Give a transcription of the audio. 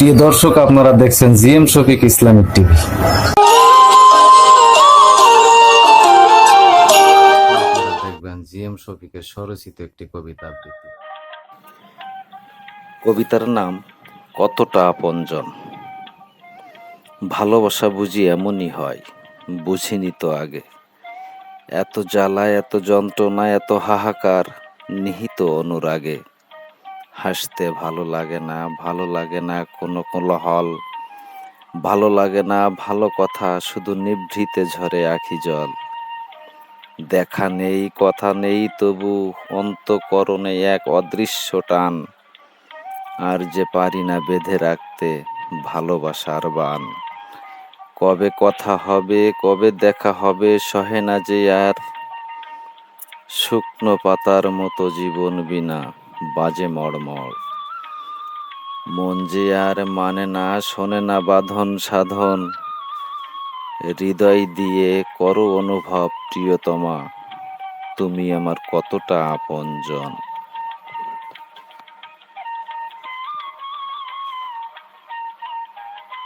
প্রিয় দর্শক, আপনারা দেখছেন জিএম শফিক ইসলামিক টিভি। দেখবেন জিএম শফিকের স্বরচিত একটি কবিতা আবৃত্তি। কবিতার নাম, কতটা আপনজন ভালোবাসা বুঝি এমনই হয়, বুঝিনি তো আগে। এত জ্বালা, এত যন্ত্রণা, এত হাহাকার, নিহিত অনুরাগে। হাসতে ভালো লাগে না, ভালো লাগে না কোনো কোলাহল, ভালো লাগে না ভালো কথা, শুধু নিভৃতে ঝরে আখি জল। দেখা নেই, কথা নেই, তবু অন্তকরণে এক অদৃশ্য টান। আর যে পারি না বেঁধে রাখতে, ভালোবাসার বান। কবে কথা হবে, কবে দেখা হবে, সহে না যে আর শুকনো পাতার মতো জীবন বিনা। বাজে মর্মর। মন যে আর মানে না, শোনে না বাঁধন সাধন। হৃদয় দিয়ে করো অনুভব, প্রিয়তমা। তুমি আমার কতটা আপনজন।